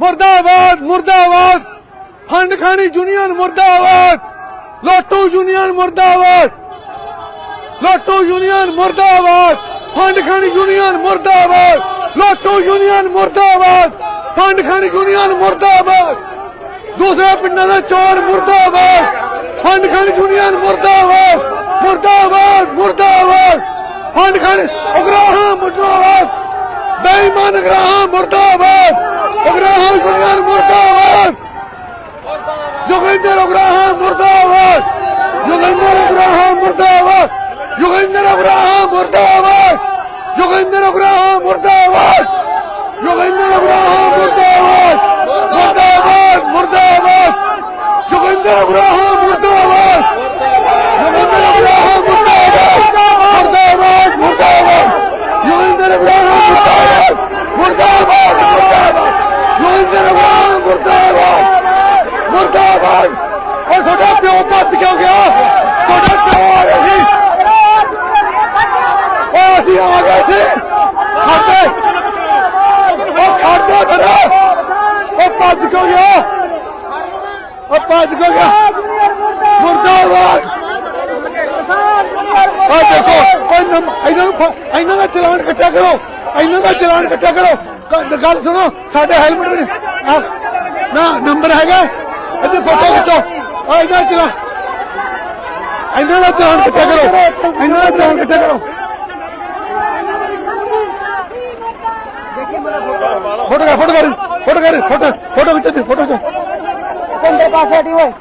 ਮੁਰਦਾਬਾਦ ਮੁਰਦਾਬਾਦ ਫੰਡ ਖਾਣੀ ਯੂਨੀਅਨ ਮੁਰਦਾਬਾਦ ਲੋਟੂ ਯੂਨੀਅਨ ਮੁਰਦਾਬਾਦ ਲੋਟੂ ਯੂਨੀਅਨ ਮੁਰਦਾਬਾਦ ਫੰਡ ਖਾਣੀ ਯੂਨੀਅਨ ਮੁਰਦਾਬਾਦ ਲੋਟੂ ਯੂਨੀਅਨ ਮੁਰਦਾਬਾਦ ਫੰਡ ਖਾਣੀ ਯੂਨੀਅਨ ਮੁਰਦਾਬਾਦ ਦੂਸਰੇ ਪਿੰਡਾਂ ਦੇ ਚੋਰ ਮੁਰਦਾਬਾਦ ਫੰਡ ਖਾਣੀ ਯੂਨੀਅਨ ਮੁਰਦਾਬਾਦ ਮੁਰਦਾਬਾਦ ਬੇਈਮਾਨ ਉਗਰਾਹਾਂ ਮੁਰਦਾਬਾਦ ਉਗਰਾਹਾਂ ਯੂਨੀਅਨ ਮੁਰਦਾਬਾਦ। ਜੋਗਿੰਦਰ ਉਗਰਾਹਾਂ ਮੁਰਦਾਬਾਦ ਜੋਗਿੰਦਰ ਉਗਰਾਹਾਂ ਮੁਰਦਾਬਾਦ ਜੋਗਿੰਦਰ ਉਗਰਾਹਾਂ ਮੁਰਦਾਬਾਦ ਜੋਗਿੰਦਰ ਉਗਰਾਹਾਂ ਮੁਰਦਾਬਾਦ ਜੋਗਿੰਦਰ ਉਗਰਾਹਾਂ ਮੁਰਦਾਬਾਦ ਮੁਰਦਾਬਾਦ ਮੁਰਦਾਬਾਦ ਜੋਗਿੰਦਰ ਉਗਰਾਹਾਂ ਮੁਰਦਾਬਾਦ ਜੋਗਿੰਦਰ ਉਗਰਾਹਾਂ ਮੁਰਦਾਬਾਦ ਮੁਰਦਾਬਾਦ ਮੁਰਦਾਬਾਦ। ਜੋਗਿੰਦਰ ਉਗਰਾਹਾਂ ਮੁਰਦਾਬਾਦ ਮੁਰਦਾਬਾਦ ਮੁਰਦਾਬਾਦ ਜੋਗਿੰਦਰ ਉਗਰਾਹਾਂ ਮੁਰਦਾਬਾਦ ਮੁਰਦਾਬਾਦ ਉਹ ਤੁਹਾਡਾ ਪਿਓ ਭੱਜ ਕਿਉਂ ਗਿਆ? ਤੁਹਾਡਾ ਪਿਓ ਆ ਗਿਆ ਸੀ। ਉਹ ਅਸੀਂ ਆ ਗਏ ਸੀ। ਖਾਤੇ ਉਹ ਖਾਤੇ ਫਿਰ। ਉਹ ਭੱਜ ਕਿਉਂ ਗਿਆ? ਉਹ ਭੱਜ ਕਿਉਂ ਗਿਆ? ਮੁਰਦਾਬਾਦ ਆ ਦੇਖੋ। ਇਹਨਾਂ ਨੂੰ ਫ- ਇਹਨਾਂ ਦਾ ਚਲਾਨ ਕੱਟਿਆ ਕਰੋ। ਇਹਨਾਂ ਦਾ ਚਲਾਨ ਕੱਟਿਆ ਕਰੋ। ਗੱਲ ਸੁਣੋ ਸਾਡੇ ਹੈਲਮਟ ਵੀ ਨਾ ਨੰਬਰ ਹੈਗਾ। ਇਹਦੀ ਫੋਟੋ ਖਿੱਚੋ। ਆ ਇਹਦਾ ਚਲਾ ਇਹਨਾਂ ਦਾ ਚਲਾਨ ਕੱਟਿਆ ਕਰੋ। ਇਹਨਾਂ ਦਾ ਚਲਾਨ ਕੱਟਿਆ ਕਰੋ। ਫੋਟੋ ਕਰ ਫੋਟੋ ਕਰ ਫੋਟੋ ਕਰ ਫੋਟੋ ਫੋਟੋ ਖਿੱਚ ਫੋਟੋ ਖਿੱਚ। ਬੰਦੇ ਪਾਸੇ ਹਟੀ ਓਏ।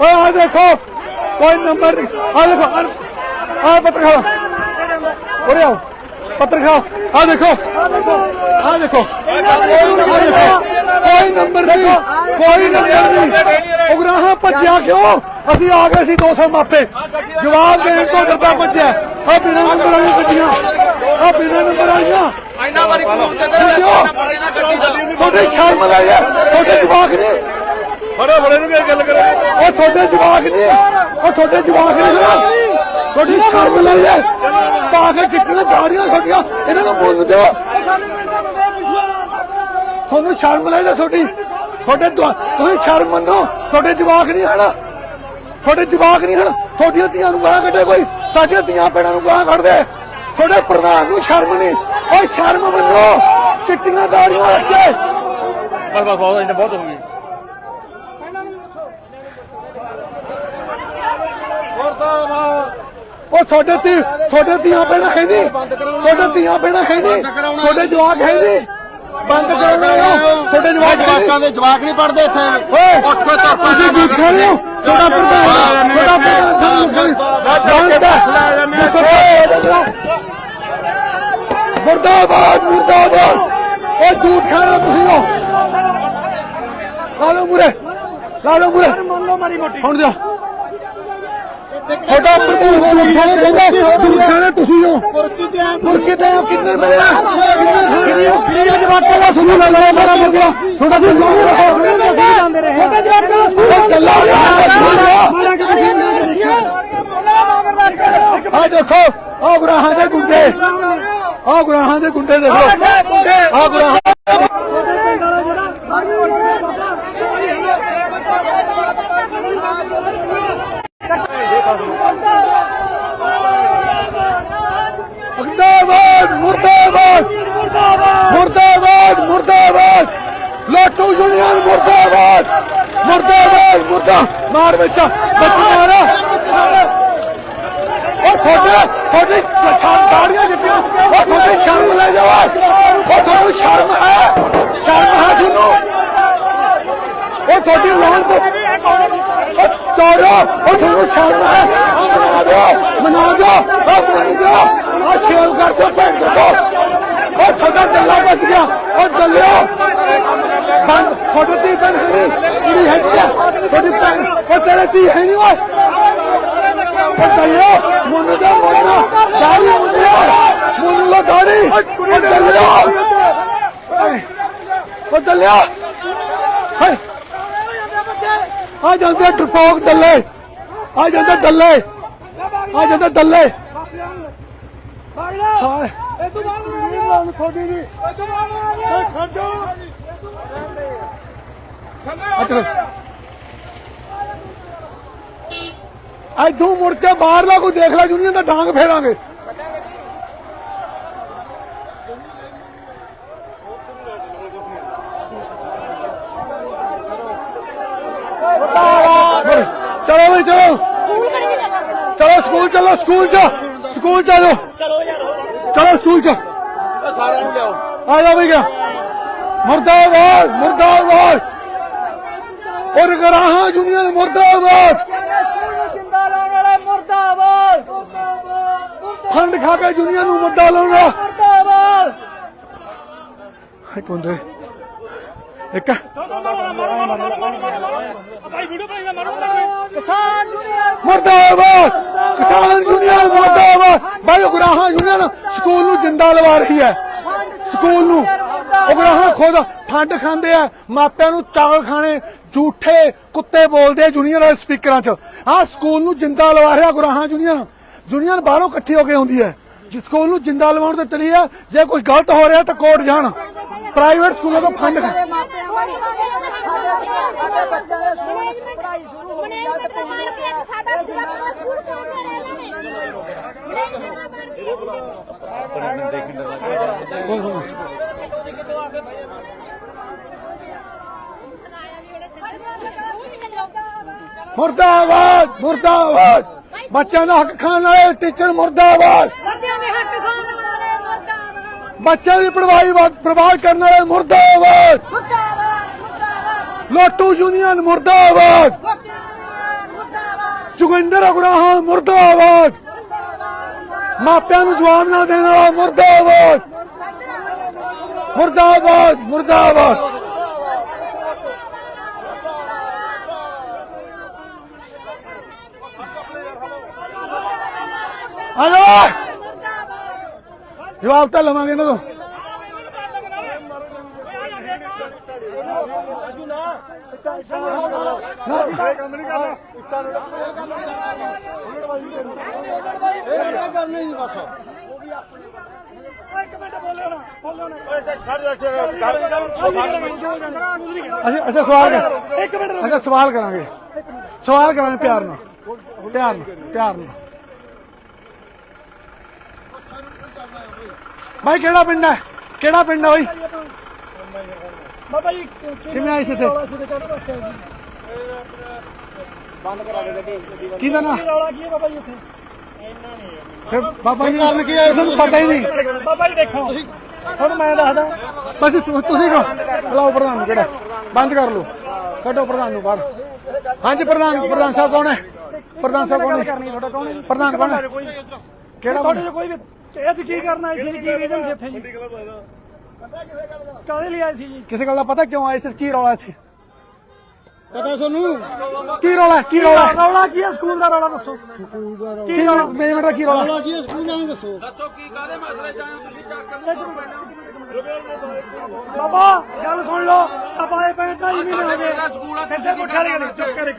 ਓ ਆ ਦੇਖੋ। ਕੋਈ ਨੰਬਰ ਨਹੀਂ। ਆ ਦੇਖੋ ਆ ਪੱਤਰ ਖਾਓ ਉਰੇ ਆਓ। ਪੱਤਰ ਖਾਓ। ਆ ਦੇਖੋ। ਆ ਦੇਖੋ। ਆ ਦੇਖੋ। ਕੋਈ ਨੰਬਰ ਨਹੀਂ। ਕੋਈ ਨੰਬਰ ਨਹੀਂ। ਉਗਰਾਹਾਂ ਭੱਜਿਆ ਕਿਉਂ? ਅਸੀਂ ਆ ਗਏ ਸੀ 200 ਮਾਪੇ। ਜਵਾਬ ਦੇਣ ਤੋਂ ਡਰਦਾ ਭੱਜਿਆ। ਆ ਬਿਨਾਂ ਨੰਬਰ ਵਾਲੀ ਗੱਡੀਆਂ। ਆ ਬਿਨਾਂ ਨੰਬਰ ਵਾਲੀਆਂ। ਇੰਨਾ ਵਾਰੀ ਤੇ ਕਿਉਂ? ਤੁਹਾਡੇ ਸ਼ਰਮ ਲਾਈ ਹੈ? ਤੁਹਾਡੇ ਜਵਾਕ ਨੇ? ਬੜਾ ਬੜੇ ਨੂੰ ਕੀ ਗੱਲ ਕਰੇ। ਉਹ ਤੁਹਾਡੇ ਜਵਾਕ ਨੇ? ਉਹ ਤੁਹਾਡੇ ਜਵਾਕ ਨੇ ਨਾ? ਤੁਹਾਡੀ ਸ਼ਰਮ ਲਈ ਹੈ। ਪਾ ਕੇ ਚਿੱਟੀਆਂ ਦਾੜੀਆਂ ਛੋਟੀਆਂ ਇਹਨਾਂ ਨੂੰ ਮੁੱਲ ਦਿਓ। ਤੁਹਾਨੂੰ ਸ਼ਰਮ ਲਈ ਹੈ ਤੁਹਾਡੀ ਤੁਹਾਡੇ ਤੁਸੀਂ ਸ਼ਰਮ ਮੰਨੋ ਤੁਹਾਡੇ ਜਵਾਕ ਨਹੀਂ ਹਨ। ਤੁਹਾਡੇ ਜਵਾਕ ਨਹੀਂ ਹਨ। ਤੁਹਾਡੀਆਂ ਧੀਆਂ ਨੂੰ ਗਾਲਾਂ ਕੱਢੇ ਕੋਈ ਸਾਡੀਆਂ ਧੀਆਂ ਪੈਣਾਂ ਨੂੰ ਗਾਲਾਂ ਕੱਢਦੇ। ਤੁਹਾਡੇ ਪ੍ਰਧਾਨ ਨੂੰ ਸ਼ਰਮ ਨਹੀਂ। ਓਏ ਸ਼ਰਮ ਮੰਨੋ। ਚਿੱਟੀਆਂ ਦਾੜੀਆਂ ਰੱਖੇ ਬਸ ਬਸ ਬਹੁਤ ਇੰਨਾ ਬਹੁਤ ਹੋ ਗਈ ਉਹ ਤੁਹਾਡੇ ਤੀ ਤੁਹਾਡੇ ਧੀਆਂ ਪੈਣਾ ਹੈ ਨਹੀਂ। ਤੁਹਾਡੇ ਧੀਆਂ ਪੈਣਾ ਹੈ ਨਹੀਂ। ਤੁਹਾਡੇ ਜਵਾਕ ਹੈ ਨਹੀਂ। ਬੰਦ ਕਰਾਉਣਾ ਹੈ ਤੁਹਾਡੇ ਜਵਾਕ ਜਵਾਕਾਂ ਦੇ ਜਵਾਕ ਨਹੀਂ ਪੜਦੇ ਇੱਥੇ। ਓਏ ਉੱਠ ਕੇ ਧਰ ਤੁਸੀਂ ਝੂਠ ਖਾ ਰਹੇ ਹੋ? ਤੁਹਾਡਾ ਪ੍ਰਧਾਨ ਤੁਹਾਡਾ ਪ੍ਰਧਾਨ ਤੁਹਾਨੂੰ ਬੰਦ ਮੁਰਦਾਬਾਦ ਮੁਰਦਾਬਾਦ। ਉਹ ਝੂਠ ਖਾ ਰਹੇ ਹੋ ਤੁਸੀਂ ਹੋ ਲਾ ਲਓ ਮੁਰੇ ਲਾ ਲਓ ਮੁਰੇ ਹੁਣ ਜਾ। ਤੁਹਾਡਾ ਪ੍ਰਧਾਨ ਝੂਠ ਕਹਿੰਦਾ ਝੂਠ ਰਹੇ ਤੁਸੀਂ ਹੋ ਮੁਰਕੇ ਤੇ ਆਪ ਕਿੰਨੇ ਮਿਲਿਆ ਕਿੰਨੇ ਖਾ ਰਹੇ ਹੋ ਕਿੰਨੇ ਜਵਾਕਾਂ ਦਾ ਸੁਣੋ ਲੈ ਲੈ ਮੇਰਾ ਮੁਰਗਾ ਤੁਹਾਡਾ ਰੱਖੋ ਜਾਂਦੇ ਰਹੇ ਛੋਟੇ ਜਵਾਕਾਂ ਉਹ ਗੱਲਾਂ ਆ ਦੇਖੋ ਆ ਗੁਰਾਹਾਂ ਦੇ ਗੁੰਡੇ ਆ ਗੁਰਾਹਾਂ ਦੇ ਗੁੰਡੇ ਦੇਖੋ ਆ ਗੁਰਾਹਾਂ ਮੁਰਦਾਬਾਦ ਮੁਰਦਾਬਾਦ ਮੁਰਦਾਬਾਦ ਮੁਰਦਾਬਾਦ ਲੋਟੂ ਯੂਨੀਅਨ ਮੁਰਦਾਬਾਦ ਮੁਰਦਾਬਾਦ ਮੁਰਦਾ। ਮਾਰ ਵਿੱਚ। ਬੱਚੂ ਮਾਰਾ। ਉਹ ਤੁਹਾਡੇ ਤੁਹਾਡੀ ਸ਼ਰਮ ਦਾੜੀਆਂ ਜਿੱਤੀਆਂ। ਉਹ ਤੁਹਾਡੀ ਸ਼ਰਮ ਲੈ ਜਾਓ ਉਹ ਤੁਹਾਨੂੰ ਸ਼ਰਮ ਹੈ। ਸ਼ਰਮ ਹੈ ਤੁਹਾਨੂੰ। ਉਹ ਤੁਹਾਡੀ ਲਾਉਣ ਉਹ ਚੋਰੋ ਉਹ ਤੁਹਾਨੂੰ ਸ਼ਰਮ ਹੈ। ਉਹ ਮਨਾ ਦਿਓ। ਮਨਾ ਦਿਓ। ਉਹ ਮੰਨ ਦਿਓ। ਆ ਸ਼ੇਵ ਕਰ ਦਿਓ ਭੈਣ ਦਿਓ ਉਹ ਤੁਹਾਡਾ ਦੱਲਾ ਬਚ ਗਿਆ। ਉਹ ਦੱਲਿਓ ਬੰਦ। ਤੁਹਾਡੇ ਧੀ ਭੈਣ ਹੈ ਕੁੜੀ ਹੈਗੀ ਆ। ਤੇਰੇ ਧੀ ਹੈ ਨਹੀਂ ਓਏ। ਉਹ ਦੱਲਿਓ ਮੁੰਨ ਦਾ ਮੁੰਨ। ਦਾੜੀ ਮੁੰਨ ਲੋ ਮੁੰਨ ਲੋ ਦਾੜੀ। ਉਹ ਦੱਲਿਓ ਓਏ, ਉਹ ਹਾਏ। ਆ ਜਾਂਦੇ ਟਰਪੋਕ ਦੱਲੇ। ਆ ਜਾਂਦੇ ਦੱਲੇ। ਆ ਜਾਂਦੇ ਦੱਲੇ। ਹਾਏ। ਲਾਉਣ ਤੁਹਾਡੀ ਦੀ ਓਏ ਖੜੋ ਅੱਛਾ ਇੱਥੋਂ ਮੁੜ ਕੇ ਬਾਹਰਲਾ ਕੋਈ ਦੇਖ ਲੈ ਜੁਨੀਅਰ ਦਾ ਡਾਂਗ ਫੇਰਾਂਗੇ। ਚਲੋ ਵੀ ਚਲੋ। ਚਲੋ ਸਕੂਲ ਚਲੋ ਸਕੂਲ ਚ ਸਕੂਲ ਚਲੋ। ਚਲੋ ਯਾਰ ਚਲੋ ਸਕੂਲ ਚ ਸਾਰਿਆਂ ਨੂੰ ਲਿਆਓ। ਆ ਜਾ ਵੀ ਗਿਆ। ਮੁਰਦਾਬਾਦ ਮੁਰਦਾਬਾਦ। ਔਰ ਗਰਾਹਾਂ ਜੁਨੀਅਰ ਮੁਰਦਾਬਾਦ। ਮੁਰਦਾਬਾਦ। ਖੰਡ ਖਾ ਕੇ ਜੁਨੀਅਰ ਨੂੰ ਮੁੱਦਾ ਲਾਉਣਾ ਮੁਰਦਾਬਾਦ ਇੱਕ ਮਿੰਟ ਇੱਕ। ਕਿਸਾਨ ਯੂਨੀਅਨ ਮੁਰਦਾਬਾਦ। ਕਿਸਾਨ ਯੂਨੀਅਨ ਮੁਰਦਾਬਾਦ। ਬਾਈ ਉਗਰਾਹਾਂ ਯੂਨੀਅਨ ਸਕੂਲ ਨੂੰ ਜਿੰਦਾ ਲਵਾ ਰਹੀ ਹੈ। ਸਕੂਲ ਨੂੰ। ਉਗਰਾਹਾਂ ਖੁਦ ਫੰਡ ਖਾਂਦੇ ਆ ਮਾਪਿਆਂ ਨੂੰ ਚਾਵਲ ਖਾਣੇ ਝੂਠੇ ਕੁੱਤੇ ਬੋਲਦੇ ਜੂਨੀਅਰ ਵਾਲੇ ਸਪੀਕਰਾਂ 'ਚ। ਆਹ ਸਕੂਲ ਨੂੰ ਜਿੰਦਾ ਲਵਾ ਰਿਹਾ ਗੁਰਾਹਾਂ ਯੂਨੀਅਨ ਯੂਨੀਅਨ ਬਾਹਰੋਂ ਇਕੱਠੀ ਹੋ ਕੇ ਹੁੰਦੀ ਹੈ। ਜਿਸ ਸਕੂਲ ਨੂੰ ਜਿੰਦਾ ਲਵਾਉਣ ਤੇ ਚਲੀ ਆ ਜੇ ਕੋਈ ਗਲਤ ਹੋ ਰਿਹਾ ਤਾਂ ਕੋਰਟ ਜਾਣ। ਪ੍ਰਾਈਵੇਟ ਸਕੂਲਾਂ ਤੋਂ ਫੰਡ ਖਾ- ਸਾਡੇ ਮਾਪਿਆਂ ਬਾਈ ਸਾਡੇ ਬੱਚਿਆਂ ਦੇ ਸਕੂਲ ਪੜ੍ਹਾਈ ਸ਼ੁਰੂ ਹੋ ਗਈ ਪਾਣੀ ਪਿਆ ਮੁਰਦਾਬਾਦ ਮੁਰਦਾਬਾਦ। ਬੱਚਿਆਂ ਦਾ ਹੱਕ ਖਾਣ ਵਾਲੇ ਟੀਚਰ ਮੁਰਦਾਬਾਦ। ਬੱਚਿਆਂ ਦੇ ਹੱਕ ਖਾਣ ਵਾਲੇ ਮੁਰਦਾਬਾਦ। ਬੱਚਿਆਂ ਦੀ ਪੜਵਾਈ ਬਰਬਾਦ ਕਰਨ ਵਾਲੇ ਮੁਰਦਾਬਾਦ। ਮੁਰਦਾਬਾਦ ਮੁਰਦਾਬਾਦ ਲੋਟੂ ਯੂਨੀਅਨ ਮੁਰਦਾਬਾਦ। ਜੁਗਿੰਦਰ ਅਗਰਾਹਾਂ ਮੁਰਦਾਬਾਦ। ਮਾਪਿਆਂ ਨੂੰ ਜਵਾਬ ਨਾ ਦੇਣ ਵਾਲਾ ਮੁਰਦਾਬਾਦ। ਮੁਰਦਾਬਾਦ ਮੁਰਦਾਬਾਦ। ਆਜੋ। ਜਵਾਬ ਤਾਂ ਲਵਾਂਗੇ ਇਹਨਾਂ ਤੋਂ। ਅਸੀਂ ਅਸੀਂ ਸਵਾਲ ਕਰ ਅਸੀਂ ਸਵਾਲ ਕਰਾਂਗੇ। ਸਵਾਲ ਕਰਾਂਗੇ ਪਿਆਰ ਨਾਲ। ਪਿਆਰ ਨਾਲ ਪਿਆਰ ਨਾਲ। ਭਾਈ ਕਿਹੜਾ ਪਿੰਡ ਹੈ? ਕਿਹੜਾ ਪਿੰਡ ਹੈ ਭਾਈ ਬਾਬਾ ਜੀ ਕਿਵੇਂ ਆਏ ਸੀ ਇੱਥੇ? ਨਾ? ਰੌਲਾ ਕੀ ਹੈ ਬਾਬਾ ਜੀ ਉੱਥੇ ਫਿਰ ਬਾਬਾ ਜੀ ਕਾਰਨ ਕੀ ਆਇਆ ਤੁਹਾਨੂੰ ਪਤਾ ਹੀ ਨਹੀਂ। ਬਾਬਾ ਜੀ ਦੇਖੋ। ਤੁਸੀਂ ਤੁਹਾਨੂੰ ਮੈਂ ਦੱਸਦਾ। ਬਸ ਤੁਸੀਂ ਕਹੋ। ਬੁਲਾਓ ਪ੍ਰਧਾਨ ਨੂੰ ਕਿਹੜਾ? ਬੰਦ ਕਰ ਲਓ। ਕੱਢੋ ਪ੍ਰਧਾਨ ਨੂੰ ਬਾਹਰ। ਹਾਂਜੀ ਪ੍ਰਧਾਨ ਪ੍ਰਧਾਨ ਸਾਹਿਬ ਕੌਣ ਹੈ? ਪ੍ਰਧਾਨ ਸਾਹਿਬ ਕੌਣ ਹੈ? ਕਰਨੀ ਤੁਹਾਡਾ ਕੌਣ ਹੈ? ਜੀ? ਪ੍ਰਧਾਨ ਕੌਣ ਹੈ? ਕਿਹੜਾ ਕੋਈ ਵੀ ਇਹ ਕੀ ਕਰਨਾ ਸੀ? ਕੀ ਰੀਜ਼ਨ ਸੀ ਇੱਥੇ ਜੀ? ਕਾਹਦੇ ਲਈ ਆਏ ਸੀ ਜੀ? ਕਿਸੇ ਗੱਲ ਦਾ ਪਤਾ ਕਿਉਂ ਆਏ ਸੀ? ਕੀ ਰੌਲਾ ਇੱਥੇ? ਪਤਾ ਤੁਹਾਨੂੰ? ਕੀ ਰੌਲਾ ਹੈ? ਕੀ ਰੌਲਾ? ਰੌਲਾ ਕੀ ਹੈ? ਸਕੂਲ ਦਾ ਰੌਲਾ ਦੱਸੋ। ਕੀ ਮੈਨੇਜਮੈਂਟ ਦਾ ਕੀ ਰੌਲਾ? ਹੈ? ਦੱਸੋ। ਕੀ ਕਾਦੇ ਮਸਲੇ ਚ ਆਏ ਹੋ ਤੁਸੀਂ? ਚੱਕ ਕੇ ਮੂੰਹ ਬਾਬਾ ਗੱਲ ਸੁਣ ਲਓ। ਆਪਾਂ ਇਹ ਪੈਂਟ ਢਾਈ ਮਹੀਨੇ ਹੋ ਗਏ। ਸਿੱਧੇ ਕੋਠੇ ਵਾਲੇ ਗਏ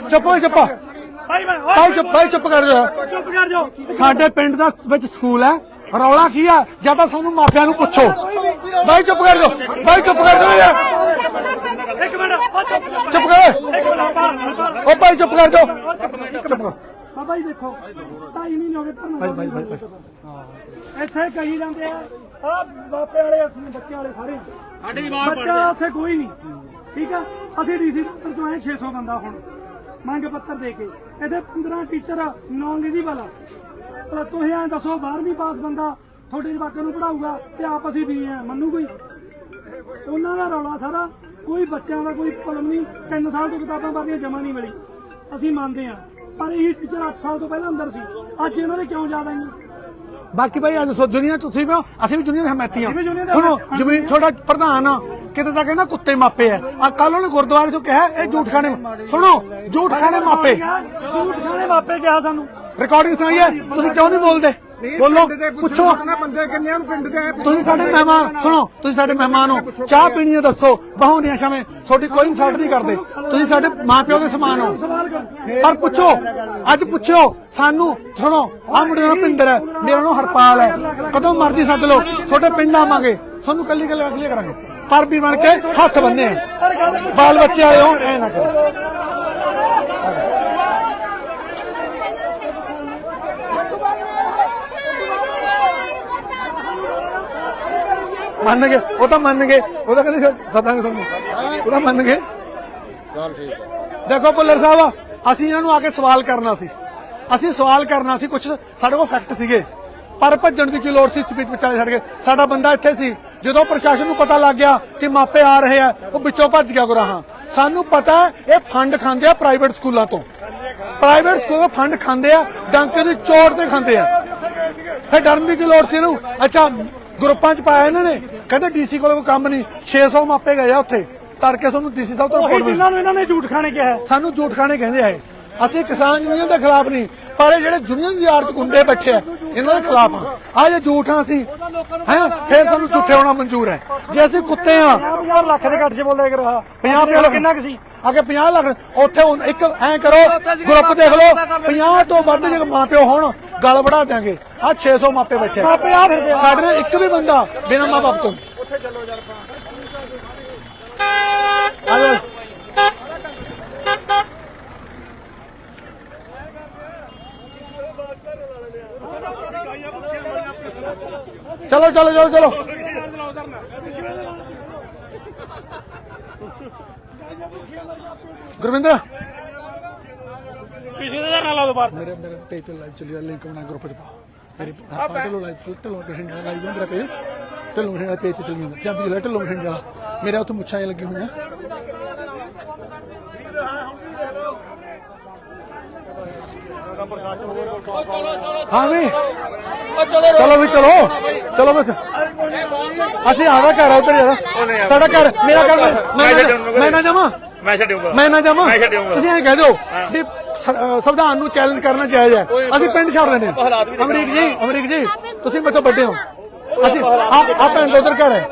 ਚੁੱਪ ਕਰ ਚੁੱਪ ਭਾਈ ਮੈਂ ਭਾਈ ਚੁੱਪ ਭਾਈ ਚੁੱਪ ਕਰ ਜਾ। ਚੁੱਪ ਕਰ ਜਾਓ। ਸਾਡੇ ਪਿੰਡ ਦਾ ਵਿੱਚ ਸਕੂਲ ਹੈ। ਰੌਲਾ ਕੀ ਆ? ਜਾਂ ਤਾਂ ਸਾਨੂੰ ਮਾਪਿਆਂ ਨੂੰ ਪੁੱਛੋ। ਭਾਈ ਚੁੱਪ ਕਰ ਜਾ ਭਾਈ ਚੁੱਪ ਕਰ ਜਾ ਯਾਰ। ਇੱਕ ਮਿੰਟ ਚੁੱਪ ਕਰ ਉਹ ਭਾਈ ਚੁੱਪ ਕਰ ਜਾ ਚੁੱਪ ਕਰ ਬਾਬਾ ਜੀ ਦੇਖੋ ਢਾਈ ਮਹੀਨੇ ਹੋ ਗਏ ਤੁਹਾਨੂੰ ਭਾਈ ਭਾਈ ਭਾਈ। ਇੱਥੇ ਕਹੀ ਜਾਂਦੇ ਆ ਆ ਬਾਪੇ ਵਾਲੇ ਅਸੀਂ ਬੱਚਿਆਂ ਵਾਲੇ ਸਾਰੇ। ਸਾਡੀ ਜਵਾਬ ਬੱਚਾ ਉੱਥੇ ਕੋਈ ਨਹੀਂ। ਠੀਕ ਆ? ਅਸੀਂ ਡੀਸੀ ਦਫ਼ਤਰ ਚੋਂ ਆਏ 600 ਬੰਦਾ ਹੁਣ। ਮੰਗ ਪੱਤਰ ਦੇ ਕੇ। ਇਹਦੇ 15 ਟੀਚਰ ਨੌਨ ਐਲੀਜੀਬਲ ਆ। ਭਲਾ ਤੁਸੀਂ ਐਂ ਦੱਸੋ 12ਵੀਂ ਪਾਸ ਬੰਦਾ ਤੁਹਾਡੇ ਜਵਾਕਾਂ ਨੂੰ ਪੜਾਊਗਾ ਤੇ ਆਪ ਅਸੀਂ ਵੀ ਆ ਮੰਨੂ ਕੋਈ? ਉਹਨਾਂ ਦਾ ਰੌਲਾ ਸਾਰਾ ਕੋਈ ਬੱਚਿਆਂ ਦਾ ਕੋਈ ਕਲਮ ਨਹੀਂ 3 ਸਾਲ ਤੋਂ ਕਿਤਾਬਾਂ ਭਰਨੀਆਂ ਜਮਾ ਨਹੀਂ ਮਿਲੀ। ਅਸੀਂ ਮੰਨਦੇ ਆ ਪਰ ਇਹ ਟੀਚਰ 8 ਸਾਲ ਤੋਂ ਪਹਿਲਾਂ ਅੰਦਰ ਸੀ। ਅੱਜ ਇਹਨਾਂ ਦੇ ਕਿਉਂ ਜ਼ਿਆਦਾ ਆਈਆਂ? ਬਾਕੀ ਭਾਈ ਅੱਜ ਸੋ ਦੁਨੀਆ ਤੁਸੀਂ ਵੀ ਹੋ, ਅਸੀਂ ਵੀ ਦੁਨੀਆ ਦੇ ਹਮਾਇਤੀ ਅਸੀਂ ਵੀ ਦੁਨੀਆ ਦੇ ਸੁਣੋ ਹਮਾਇਤੀ। ਜਿਵੇਂ ਤੁਹਾਡਾ ਪ੍ਰਧਾਨ ਆ ਕਿਤੇ ਤਾਂ ਕਹਿੰਦਾ ਕੁੱਤੇ ਮਾਪੇ ਆ। ਆ ਕੱਲ ਉਹਨੇ ਗੁਰਦੁਆਰੇ ਤੋਂ ਕਿਹਾ ਇਹ ਝੂਠ ਖਾਣੇ ਸੁਣੋ ਝੂਠ ਖਾਣੇ ਮਾਪੇ। ਝੂਠ ਖਾਣੇ ਮਾਪੇ ਕਿਹਾ ਸਾਨੂੰ। ਰਿਕਾਰਡਿੰਗ ਸੁਣਾਈ ਹੈ ਤੁਸੀਂ ਕਿਉਂ ਨਹੀਂ ਬੋਲਦੇ? ਬੋਲੋ ਪੁੱਛੋ ਬੰਦੇ ਕਿੰਨੇ ਨੂੰ ਪਿੰਡ ਦੇ ਤੁਸੀਂ ਸਾਡੇ ਮਹਿਮਾਨ ਸੁਣੋ ਤੁਸੀਂ ਸਾਡੇ ਮਹਿਮਾਨ ਹੋ। ਚਾਹ ਪੀਣੀ ਹੈ ਦੱਸੋ। ਬਹਾਉਂਦੀਆਂ ਸ਼ਾਵੇਂ ਤੁਹਾਡੀ ਕੋਈ ਇਨਸਲਟ ਨਹੀਂ ਕਰਦੇ। ਤੁਸੀਂ ਸਾਡੇ ਮਾਪਿਓ ਦੇ ਸਮਾਨ ਹੋ। ਪਰ ਪੁੱਛੋ ਅੱਜ ਪੁੱਛੋ ਸਾਨੂੰ ਸੁਣੋ ਆ ਮੁੰਡੇ ਦਾ ਪਿੰਦਰ ਹੈ ਮੇਰਾ ਨਾਮ ਹਰਪਾਲ ਹੈ। ਕਦੋਂ ਮਰਜ਼ੀ ਸੱਦ ਲਓ ਤੁਹਾਡੇ ਪਿੰਡ ਆਵਾਂਗੇ। ਤੁਹਾਨੂੰ ਕੱਲੀ ਕੱਲੀ ਅਗਲੀ ਕਰਾਂਗੇ। ਪਰ ਵੀ ਬਣ ਕੇ ਹੱਥ ਬੰਨੇ। ਬਾਲ ਬੱਚੇ ਵਾਲੇ ਹੋ ਐ ਨਾ ਕਰੋ। ਮੰਨ ਗਏ ਉਹ ਤਾਂ ਮੰਨ ਗਏ। ਉਹ ਤਾਂ ਕਹਿੰਦੇ ਸਦਾਂਗੇ ਤੁਹਾਨੂੰ। ਉਹ ਤਾਂ ਮੰਨ ਗਏ। ਦੇਖੋ ਭੁੱਲਰ ਸਾਹਿਬ ਅਸੀਂ ਇਹਨਾਂ ਨੂੰ ਆ ਕੇ ਸਵਾਲ ਕਰਨਾ ਸੀ। ਅਸੀਂ ਸਵਾਲ ਕਰਨਾ ਸੀ ਕੁਝ ਸਾਡੇ ਕੋਲ ਫੈਕਟ ਸੀਗੇ। ਪਰ ਭੱਜਣ ਦੀ ਕੀ ਲੋੜ ਸੀ ਸਪੀਚ ਵਿਚਾਲੇ ਛੱਡ ਕੇ? ਸਾਡਾ ਬੰਦਾ ਇੱਥੇ ਸੀ। ਜਦੋਂ ਪ੍ਰਸ਼ਾਸਨ ਨੂੰ ਪਤਾ ਲੱਗ ਗਿਆ ਕਿ ਮਾਪੇ ਆ ਰਹੇ ਆ ਉਹ ਵਿੱਚੋਂ ਭੱਜ ਗਿਆ ਗੁਰਾਹਾਂ। ਸਾਨੂੰ ਪਤਾ ਹੈ, ਇਹ ਫੰਡ ਖਾਂਦੇ ਆ ਪ੍ਰਾਈਵੇਟ ਸਕੂਲਾਂ ਤੋਂ। ਪ੍ਰਾਈਵੇਟ ਸਕੂਲ ਫੰਡ ਖਾਂਦੇ ਆ ਡਾਂਕੇ ਦੀ ਚੋਟ ਤੇ ਖਾਂਦੇ ਆ। ਫਿਰ ਡਰਨ ਦੀ ਕੀ ਲੋੜ ਸੀ ਇਹਨੂੰ? ਅੱਛਾ ਗਰੁੱਪਾਂ 'ਚ ਪਾਇਆ ਇਹਨਾਂ ਨੇ। ਕਹਿੰਦੇ ਡੀਸੀ ਕੋਲ ਕੋਈ ਕੰਮ ਨਹੀਂ। 600 ਮਾਪੇ ਗਏ ਆ ਉੱਥੇ। ਤੜਕੇ ਤੁਹਾਨੂੰ ਡੀਸੀ ਸਾਹਿਬ ਤੋਂ ਰਿਪੋਰਟ ਮਿਲੀ। ਜਿਨ੍ਹਾਂ ਨੂੰ ਇਹਨਾਂ ਨੇ ਝੂਠ ਖਾਣੇ ਕਿਹਾ। ਸਾਨੂੰ ਝੂਠ ਖਾਣੇ ਕਹਿੰਦੇ ਆ ਇਹ। ਅਸੀਂ ਕਿਸਾਨ ਯੂਨੀਅਨ ਦੇ ਖਿਲਾਫ ਨਹੀਂ ਪਰ ਇਹ ਜਿਹੜੇ ਯੂਨੀਅਨ ਦੀ ਆੜ ਚ ਗੁੰਡੇ ਬੈਠੇ ਆ ਇਹਨਾਂ ਦੇ ਖਿਲਾਫ ਆ। ਆ ਜੇ ਝੂਠ ਆ ਅਸੀਂ ਹੈ? ਫਿਰ ਸਾਨੂੰ ਝੂਠੇ ਹੋਣਾ ਮਨਜ਼ੂਰ ਹੈ। ਜੇ ਅਸੀਂ ਕੁੱਤੇ ਆ 50 ਲੱਖ ਦੇ ਘੱਟ ਚ ਬੋਲਦਾ ਕਰ। ਰਹਾ 50 ਲੱਖ। ਕਿੰਨਾ ਕੁ ਸੀ? ਅਗੇ 50 ਲੱਖ। ਉੱਥੇ ਇੱਕ ਐ ਕਰੋ ਗਰੁੱਪ ਦੇਖ ਲਓ। 50 ਤੋਂ ਵੱਧ ਜੇ ਮਾਪਿਓ ਹੋਣ ਗੱਲ ਵਧਾ ਦਿਆਂਗੇ। ਆ 600 ਮਾਪੇ ਬੈਠੇ ਆ। ਮਾਪੇ ਆ ਫਿਰਦੇ ਆ। ਸਾਡੇ ਨਾਲ ਇੱਕ ਵੀ ਬੰਦਾ ਬਿਨਾਂ ਮਾਂ ਬਾਪ ਤੋਂ। ਆ ਜਾਓ। ਚਲੋ ਚਲੋ ਚਲੋ ਚਲੋ। ਗੁਰਵਿੰਦਰ ਪਿਛਲੇ ਦਾ ਨਾਲ ਲਾ ਦੋ ਬਾਹਰ। ਮੇਰੇ ਮੇਰੇ ਪੇਜ ਤੇ ਲਾਈਵ ਚੱਲੀ ਲਿੰਕ ਬਣਾ ਗਰੁੱਪ ਚ ਪਾ। ਮੇਰੇ ਆਪਾਂ ਢਿੱਲੋਂ ਲਾਈਵ ਢਿੱਲੋਂ ਮਸ਼ੀਨ ਵਾਲਾ ਲਾਈਵ ਮੇਰਾ ਪੇਜ ਢਿੱਲੋਂ ਮਸ਼ੀਨ ਵਾਲਾ ਪੇਜ ਤੇ ਚੱਲੀ ਜਾਂਦਾ। ਜਾਂ ਵੀ ਢਿੱਲੋਂ ਮਸ਼ੀਨ ਵਾਲਾ। ਮੇਰੇ ਉੱਥੇ ਮੁੱਛਾਂ ਜਿਹੀਆਂ ਲੱਗੀਆਂ ਹੋਈਆਂ। ਹਾਂ ਵੀ। ਉਹ ਚਲੋ ਚਲੋ ਵੀ ਚਲੋ। ਚਲੋ ਬਸ ਅਸੀਂ ਆਦਾ ਘਰ ਆ ਉਧਰ ਯਾਰ ਸਾਡਾ ਘਰ ਮੇਰਾ ਘਰ ਮੈਂ- ਨਾ ਜਾਵਾਂ। ਮੈਂ ਛੱਡੂਗਾ। ਮੈਂ ਨਾ ਜਾਵਾਂ। ਮੈਂ ਛੱਡੂੰਗਾ। ਤੁਸੀਂ ਐਂ ਕਹਿ ਦਿਓ ਸੰਵਿਧਾਨ ਨੂੰ ਚੈਲੰਜ ਕਰਨਾ ਜਾਇਜ਼ ਹੈ। ਅਸੀਂ ਪਿੰਡ ਛੱਡ ਦਿੰਦੇ ਹਾਂ। ਅਮਰੀਕ ਜੀ ਅਮਰੀਕ ਜੀ ਤੁਸੀਂ ਮੇਰੇ ਤੋਂ ਵੱਡੇ ਹੋ। ਅਸੀਂ ਆ ਆ ਪਿੰਡ ਦੇ ਉਧਰ ਘਰ ਹੈ।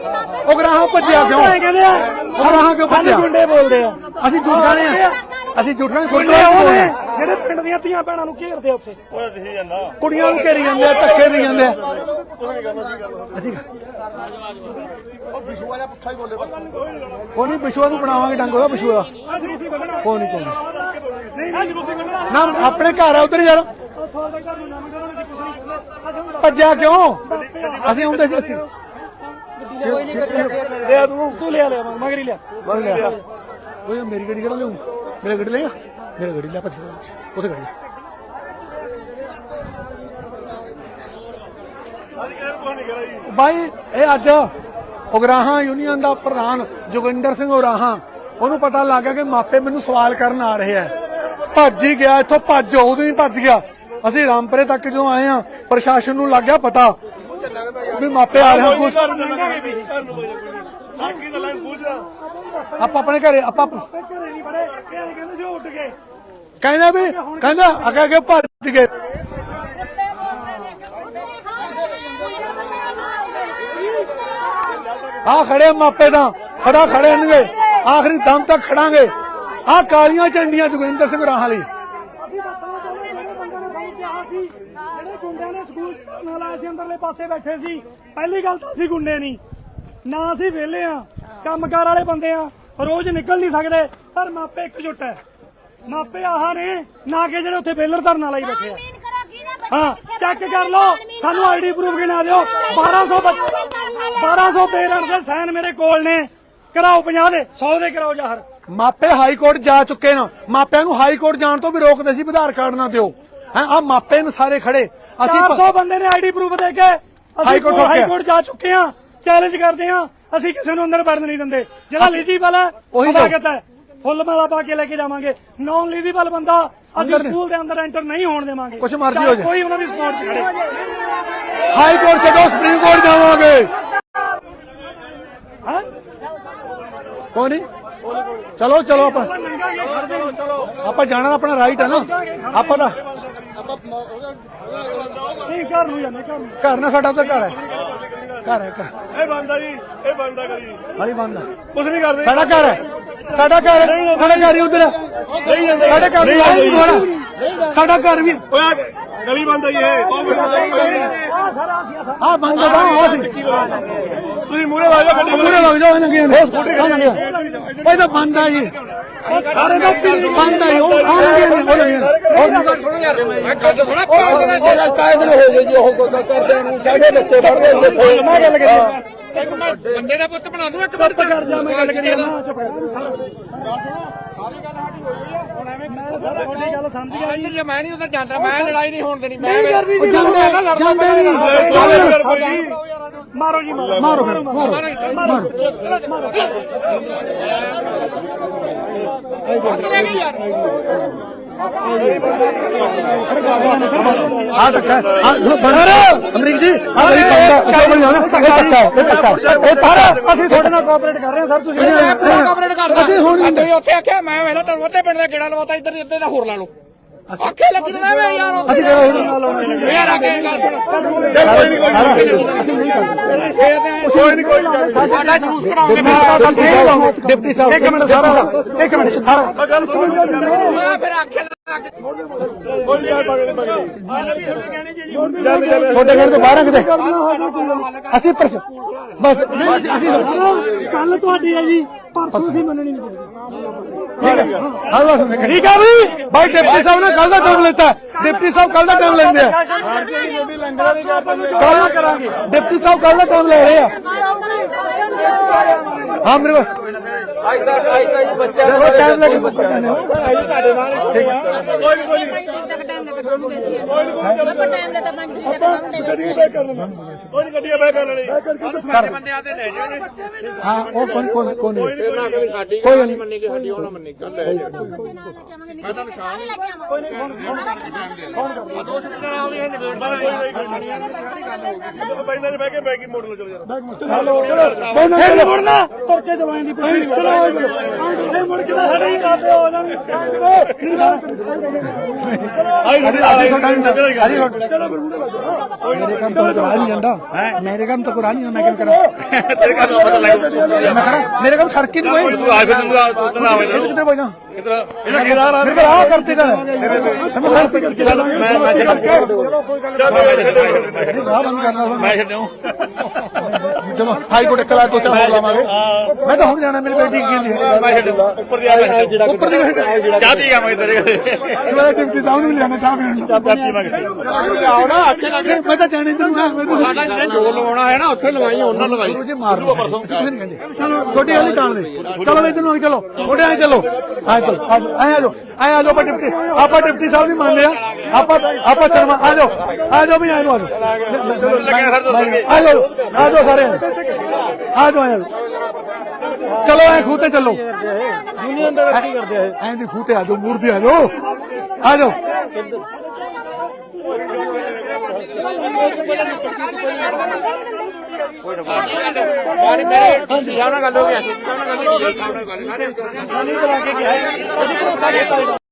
ਉਹ ਗਰਾਹਾਂ ਭੱਜਿਆ ਕਿਉਂ? ਕਹਿੰਦੇ ਆ ਉਹ ਗਰਾਹਾਂ ਕਿਉਂ ਭੱਜਿਆ? ਗੁੰਡੇ ਬੋਲਦੇ ਆ। ਅਸੀਂ ਝੂਠ ਆ। ਅਸੀਂ ਝੂਠ ਖਾਣੇ ਗੁੰਡੇ ਉਹ ਬੋਲਦੇ ਆ। ਜਿਹੜੇ ਪਿੰਡ ਦੀਆਂ ਧੀਆਂ ਭੈਣਾਂ ਨੂੰ ਘੇਰਦੇ ਆ ਉੱਥੇ। ਉਹ ਦਿਖੀ ਜਾਂਦਾ। ਕੁੜੀਆਂ ਨੂੰ ਘੇਰੀ ਜਾਂਦੇ ਆ ਧੱਕੇ ਦੇ ਜਾਂਦੇ ਆ। ਅਸੀਂ ਕੋਈ ਨਹੀਂ ਬਿਸ਼ੂਆ ਨੂੰ ਬਣਾਵਾਂਗੇ ਡੰਗ ਉਹਦਾ ਬਿਸ਼ੂਆ ਦਾ ਕੋਈ ਨਹੀਂ ਕੋਈ ਨੀ। ਨਹੀਂ ਨਾ ਆਪਣੇ ਘਰ ਆ ਉਧਰ ਯਾਰ ਭੱਜਿਆ ਕਿਉਂ? ਅਸੀਂ ਹੁੰਦੇ ਸੀ ਅਸੀਂ ਲਿਆ ਤੂੰ। ਤੂੰ ਲਿਆ ਲਿਆ ਮਗਰੀ ਲਿਆ। ਬਣ ਲਿਆ। ਓਏ ਮੇਰੀ ਗੱਡੀ ਕਿਹੜਾ ਲਿਆਉਂ ਮੇਰੀ ਗੱਡੀ ਲੈ ਮੇਰੀ ਗੱਡੀ ਲੈ ਭੱਜ ਉੱਥੇ ਗੱਡੀ ਬਾਈ ਇਹ ਅੱਜ ਉਗਰਾਹਾਂ ਯੂਨੀਅਨ ਦਾ ਪ੍ਰਧਾਨ ਜੋਗਿੰਦਰ ਸਿੰਘ ਉਗਰਾਹਾਂ ਉਹਨੂੰ ਪਤਾ ਲੱਗ ਗਿਆ ਕਿ ਮਾਪੇ ਮੈਨੂੰ ਸਵਾਲ ਕਰਨ ਆ ਰਹੇ ਆ। ਭੱਜ ਹੀ ਗਿਆ ਇੱਥੋਂ ਭੱਜ ਉਦੋਂ ਹੀ ਭੱਜ ਗਿਆ। ਅਸੀਂ ਰਾਮਪੁਰੇ ਤੱਕ ਜਦੋਂ ਆਏ ਆ ਪ੍ਰਸ਼ਾਸਨ ਨੂੰ ਲੱਗ ਗਿਆ ਪਤਾ ਵੀ ਮਾਪੇ ਆ ਰਹੇ ਆ ਕੁਛ ਆਪਾਂ ਆਪਣੇ ਘਰੇ ਆਪਾਂ ਕਹਿੰਦੇ ਸੀ ਉਹ ਉੱਡ ਗਏ ਕਹਿੰਦਾ ਵੀ ਕਹਿੰਦਾ ਅੱਗੇ ਅੱਗੇ ਭੱਜ ਗਏ ਆ ਖੜੇ ਮਾਪੇ ਤਾਂ ਖੜਾ ਖੜੇ ਨੇਗੇ ਆਖਰੀ ਦਮ ਤੱਕ ਖੜਾਂਗੇ। ਆ ਕਾਲੀਆਂ ਝੰਡੀਆਂ ਜੋਗਿੰਦਰ ਸਿੰਘ ਰਾਹਾਂ ਲਈ ਅਸੀਂ ਦੱਸਣਾ ਚਾਹੁੰਦੇ ਜਿਹੜੇ ਬੰਦੇ ਨੇ ਸਾਨੂੰ ਕਿਹਾ ਸੀ ਜਿਹੜੇ ਗੁੰਡਿਆਂ ਨੇ ਸਕੂਲ ਨਾਲ ਆਏ ਸੀ ਅੰਦਰਲੇ ਪਾਸੇ ਬੈਠੇ ਸੀ। ਪਹਿਲੀ ਗੱਲ ਤਾਂ ਅਸੀਂ ਗੁੰਡੇ ਨਹੀਂ। ਨਾ ਅਸੀਂ ਵਿਹਲੇ ਆ ਕੰਮਕਾਰ ਵਾਲੇ ਬੰਦੇ ਆ। ਰੋਜ਼ ਨਿਕਲ ਨਹੀਂ ਸਕਦੇ। ਪਰ ਮਾਪੇ ਇਕਜੁੱਟ ਹੈ। ਮਾਪੇ ਆਹ ਨੇ ਨਾ ਕਿ ਜਿਹੜੇ ਉੱਥੇ ਬੇਲਰ ਧਰਨ ਲਾਈ ਬੈਠੇ ਆ। ਹਾਂ ਚੈੱਕ ਕਰ ਲਓ। ਸਾਨੂੰ ਆਈਡੀ ਪ੍ਰੂਫ ਗਿਣਾ ਦਿਓ? 1200 ਬੱਚੇ 1200 ਪੇਰੈਂਟਸ ਦੇ ਸਾਈਨ ਮੇਰੇ ਕੋਲ ਨੇ। ਕਰਾਓ 50 ਦੇ 100 ਦੇ ਕਰਾਓ ਜ਼ਾਹਰ। ਮਾਪੇ ਹਾਈ ਕੋਰਟ ਜਾ ਚੁੱਕੇ ਨੇ। ਮਾਪਿਆਂ ਨੂੰ ਹਾਈ ਕੋਰਟ ਜਾਣ ਤੋਂ ਵੀ ਰੋਕਦੇ ਸੀ ਆਧਾਰ ਕਾਰਡ ਨਾ ਦਿਓ। ਹੈ ਆ ਮਾਪੇ ਨੇ ਸਾਰੇ ਖੜੇ। ਅਸੀਂ 400 ਬੰਦੇ ਨੇ ਆਈਡੀ ਪ੍ਰੂਫ ਦੇ ਕੇ ਅਸੀਂ ਹਾਈ ਕੋਰਟ ਹੋ ਹਾਈ ਗਿਆ। ਕੋਰਟ ਜਾ ਚੁੱਕੇ ਆ ਚੈਲੰਜ ਕਰਦੇ ਆ ਅਸੀਂ ਕਿਸੇ ਨੂੰ ਅੰਦਰ ਵੜਨ ਨਹੀਂ ਦਿੰਦੇ। ਜਿਹੜਾ ਐਲੀਜੀਬਲ ਹੈ। ਸਵਾਗਤ ਹੈ। ਫੁੱਲ ਮਾਲਾ ਪਾ ਕੇ ਲੈ ਕੇ ਜਾਵਾਂਗੇ। ਨਾਨ ਐਲੀਜੀਬਲ ਬੰਦਾ ਅਸੀਂ। ਸਕੂਲ ਦੇ ਅੰਦਰ ਐਂਟਰ ਨਹੀਂ ਹੋਣ ਦੇਵਾਂਗੇ। ਕੁਛ ਮਰਜ਼ੀ ਹੋ ਜਾਏ। ਕੋਈ ਉਹਨਾਂ ਦੀ ਸਪੋਰਟ 'ਚ ਖੜੇ ਹਾਈ ਕੋਰਟ ਛੱਡੋ ਸੁਪਰੀਮ ਕੋਰਟ ਜਾਵਾਂਗੇ। ਹਾਂ? ਕੋਈ ਨਹੀਂ। ਚਲੋ ਚਲੋ ਆਪਾਂ। ਆਪਾਂ ਜਾਣਾ ਆਪਣਾ ਰਾਈਟ ਹੈ ਨਾ। ਆਪਾਂ ਦਾ ਨਹੀਂ ਘਰ ਨੂੰ ਜਾਂਦੇ ਘਰ ਨੂੰ। ਘਰ ਨਾ ਸਾਡਾ ਤਾਂ ਘਰ ਹੈ। ਘਰ ਹੈ ਘਰ। ਇਹ ਬੰਦਾ ਜੀ ਇਹ ਬੰਦਾ ਕਰੀ ਵਾਲੀ ਬੰਦ ਹੈ ਕੁਝ ਨਹੀਂ ਕਰਦੇ। ਸਾਡਾ ਘਰ ਹੈ। ਸਾਡਾ ਘਰ ਹੈ। ਸਾਡਾ ਘਰ ਹੀ ਉਧਰ ਨਹੀਂ ਜਾਂਦੇ। ਸਾਡੇ ਘਰ ਨੂੰ ਨਹੀਂ ਹੋਣਾ ਸਾਡਾ ਘਰ ਵੀ ਓਏ ਆਹ ਗਲੀ ਬੰਦਾ ਜੀ ਇਹ। ਆ ਸਾਰਾ ਅਸੀਂ ਆ ਆ ਬੰਦ ਉਹ ਸੀ ਤੁਸੀਂ ਮੂਰੇ ਜਾਓ ਗੱਡੀ ਪੂਰੇ ਲੱਗ ਜਾਓ ਇਹਨਾਂ ਦੀਆਂ ਉਹ ਸਕੂਟਰ ਖਾ ਲੰਗੇ ਉਹ ਤਾਂ ਬੰਦ ਆ ਜੀ। ਸਾਰੇ ਦਾ ਬੰਦ ਜੀ, ਉਹ ਆਉਣਗੇ ਨਹੀਂ ਤੇਰਾ ਕਾਇਦ ਹੋ ਗਏ ਜੀ ਉਹ ਕੋਈ ਕਰਦੇ ਨੂੰ ਸਾਡੇ ਬੱਚੇ ਪੜਦੇ ਮੈਂ ਗੱਲ ਕਰੀ ਬੰਦੇ ਦਾ ਪੁੱਤ ਬਣਾ ਦੂੰ ਇੱਕ ਚੁੱਪ ਕਰ ਜਾ ਮੈਂ ਗੱਲ ਕਰੀ ਨਾ ਚੁੱਪ ਕਰ ਮੈਂ ਸਾਰਾ ਤੁਹਾਡੀ ਗੱਲ ਸਮਝ ਗਿਆ ਜੀ ਜੇ ਮੈਂ ਨਹੀਂ ਉਧਰ ਜਾਂਦਾ ਮੈਂ ਲੜਾਈ ਨਹੀਂ ਹੋਣ ਦੇਣੀ ਮੈਂ ਜਾਂਦੇ ਜਾਂਦੇ ਨਹੀਂ ਮਾਰੋ ਜੀ ਮਾਰੋ ਮਾਰੋ ਫਿਰ ਮਾਰੋ ਮਾਰੋ ਆ ਟੱਕਾ ਆ ਬਨਰ ਅਮਰੀਕ ਜੀ ਆ ਅਸਲ ਬਣੀ ਹੋਣਾ ਇਹ ਟੱਕਾ ਇਹ ਟੱਕਾ ਇਹ ਤਾਰਾ ਅਸੀਂ ਤੁਹਾਡੇ ਨਾਲ ਕੋਆਪਰੇਟ ਕਰ ਰਹੇ ਹਾਂ ਸਰ ਤੁਸੀਂ ਕੋਆਪਰੇਟ ਕਰਦਾ ਅਸੀਂ ਹੁਣ ਉੱਥੇ ਆਖਿਆ ਮੈਂ ਵੇਲਾ ਤੁਹਾਨੂੰ ਉੱਥੇ ਪਿੰਡ ਦਾ ਗੇੜਾ ਲਵਾਤਾ ਇੱਧਰ ਇੱਧਰ ਦਾ ਹੋਰ ਲਾ ਲਓ। ਆਖੇ ਲੱਗੀ ਨਾ ਮੈਂ ਯਾਰ ਅਸੀਂ ਕਿਹੜਾ ਹੁਣ ਯਾਰ ਆ ਕੇ ਗੱਲ ਸੁਣ। ਚੱਲ ਕੋਈ ਨਹੀਂ ਕੋਈ ਨਹੀਂ ਅਸੀਂ ਨਹੀਂ ਕਰਦੇ। ਕੋਈ ਨਹੀਂ ਕੋਈ ਨਹੀਂ ਸਾਡਾ ਜਲੂਸ ਕਰਾਉਂਗੇ ਡਿਪਟੀ ਸਾਹਿਬ ਇੱਕ ਮਿੰਟ ਸਾਰਾ ਇੱਕ ਮਿੰਟ ਸਾਰਾ। ਮੈਂ ਗੱਲ ਸੁਣ ਮੈਂ ਫਿਰ ਲੱਗ ਕੋਈ ਆ ਪਗੜੇ ਪਗੜੇ ਚੱਲ ਚੱਲ ਤੁਹਾਡੇ ਘਰ ਤੋਂ ਬਾਹਰ ਕਿਤੇ ਅਸੀਂ ਪਰਸ ਬਸ ਨਹੀਂ ਅਸੀਂ ਅਸੀਂ ਕੱਲ ਤੁਹਾਡੀ ਹੈ ਜੀ ਪਰਸੋਂ ਅਸੀਂ ਮੰਨਣੀ ਨਹੀਂ। ਹਾਂ ਬਸ ਠੀਕ ਆ ਵੀ ਭਾਈ ਡਿਪਟੀ ਸਾਹਿਬ ਨੇ ਕੱਲ ਦਾ ਟਾਈਮ ਲੈਤਾ। ਡਿਪਟੀ ਸਾਹਿਬ ਕੱਲ ਦਾ ਟਾਈਮ ਲੈਂਦੇ ਆ। ਕੱਲ ਕਰਾਂਗੇ। ਡਿਪਟੀ ਸਾਹਿਬ ਕੱਲ ਦਾ ਟਾਈਮ ਲੈ ਰਹੇ ਆ। ਹਾਂ ਮੇਰੇ ਅੱਜ ਦਾ ਅੱਜ ਦਾ ਜੀ ਬੱਚਾ ਦੇਖੋ ਟਾਈਮ ਲੱਗੇ ਮੁੱਕਰ ਜਾਂਦੇ ਹੋ ਟਾਈਮ ਦੇ ਤਾਂ ਪੰਜ ਤਰੀਕ ਦਾ ਕੰਮ ਦੇ ਕਰ ਲੈਣਾ ਕੋਈ ਨਹੀਂ ਗੱਡੀ ਬੈਕ ਕਰ ਲੈਣੀ ਬੰਦਿਆਂ ਤੇ ਲੈ ਜਾਣੇ ਹਾਂ ਉਹ ਕੋਈ ਕੋਈ ਕੋਈ ਨਹੀਂ ਫਿਰ ਨਾ ਕਦੇ ਸਾਡੀ ਕੋਈ ਗੱਲ ਨਹੀਂ। ਨਹੀਂ ਮੰਨੇਗੀ ਸਾਡੀ ਉਹ ਨਾ ਮੰਨੇ। ਗੱਲ ਹੈ ਮੈਂ ਤੁਹਾਨੂੰ ਸ਼ਾਮ ਨੂੰ। ਲੈ ਕੇ ਆਵਾਂਗਾ। ਦੋਸ਼ ਵਿਚਾਰਾ ਉਹ ਇਹ ਨਿਬੇੜਦਾ ਪਹਿਲਾਂ ਬਹਿ ਕੇ ਹੀ ਮੋੜ ਲਓ ਚਲੋ ਯਾਰ ਚਲੋ। ਚਲੋ। ਮੁੜਨਾ ਤੁਰ ਕੇ ਚਲਾਉਣ ਦੀ ਪਈ ਚਲੋ ਮੁੜ ਕੇ ਤਾਂ ਸਾਡੇ ਹੀ ਕਾਤੇ ਹੋ ਜਾਣ ਮੇਰੇ ਕੰਮ ਮੇਰੇ ਕੰਮ ਕਰਕੇ ਚੱਲ ਹਾਈ ਕੋਰਟ ਕਲਾ ਤੋਂ ਚਾਹ ਲਾਵਾਂਗੇ ਮੈਂ ਤਾਂ ਹੁਣ ਜਾਣਾ ਮੇਰੀ ਬੇਟੀ ਕੀ ਨਹੀਂ ਮੈਂ ਛੱਡੂ ਉੱਪਰ ਦੀ ਆ ਜਿਹੜਾ ਉੱਪਰ ਦੀ ਚਾਹ ਪੀ ਗਿਆ ਮੈਂ ਤੇਰੇ ਮੈਂ ਡਿਪਟੀ ਸਾਹਿਬ ਨੂੰ ਲਿਆਣਾ ਚਾਹ ਪੀਣ ਚਾਹ ਪੀ ਮੈਂ ਆਓ ਨਾ ਅੱਛੇ ਲੱਗੇ ਮੈਂ ਤਾਂ ਜਾਣੀ ਹਾਂ ਮੈਂ ਤਾਂ ਸਾਡਾ ਜਿਹੜੇ ਜੋਰ ਲਵਾਉਣਾ ਹੈ ਨਾ ਉੱਥੇ ਲਵਾਈ ਉਹਨਾਂ ਲਵਾਈ। ਜੀ ਮਾਰ ਚਲੋ ਛੋਟੀ ਵਾਲੀ ਟਾਲ ਦੇ। ਚਲੋ ਇਧਰ ਨੂੰ ਚਲੋ। ਛੋਟੇ ਆਏ ਚਲੋ। ਆ ਚਲੋ ਆ ਜਾਓ ਆ ਜਾਓ ਡਿਪਟੀ ਆਪਾਂ ਡਿਪਟੀ ਸਾਹਿਬ ਵੀ ਮੰਨ ਲਿਆ ਆਪਾਂ ਆਪਾਂ ਸ਼ਰਮਾ ਆ ਜਾਓ ਆ ਜਾਓ ਵੀ ਆ ਜਾਓ ਆ ਜਾਓ ਆ ਜਾਓ ਸਾਰੇ। ਆ ਜਾਓ ਆ ਜਾਓ। ਚਲੋ ਐ ਖੂਤੇ ਚੱਲੋ। ਯੂਨੀਅਨ ਦਾ ਕੀ ਕਰਦੇ ਆ ਐਂ ਦੀ ਖੂਤੇ ਆ ਜਾਓ ਮੂਰਤੀ ਆ ਜਾਓ। ਆ ਜਾਓ। ਯਾਰ ਮੇਰੇ ਸਾਹਿਬ ਨਾਲ ਗੱਲ ਹੋ ਐਸਪੀ ਸਾਹਿਬ ਨਾਲ ਗੱਲ ਹੋ ਗਈ।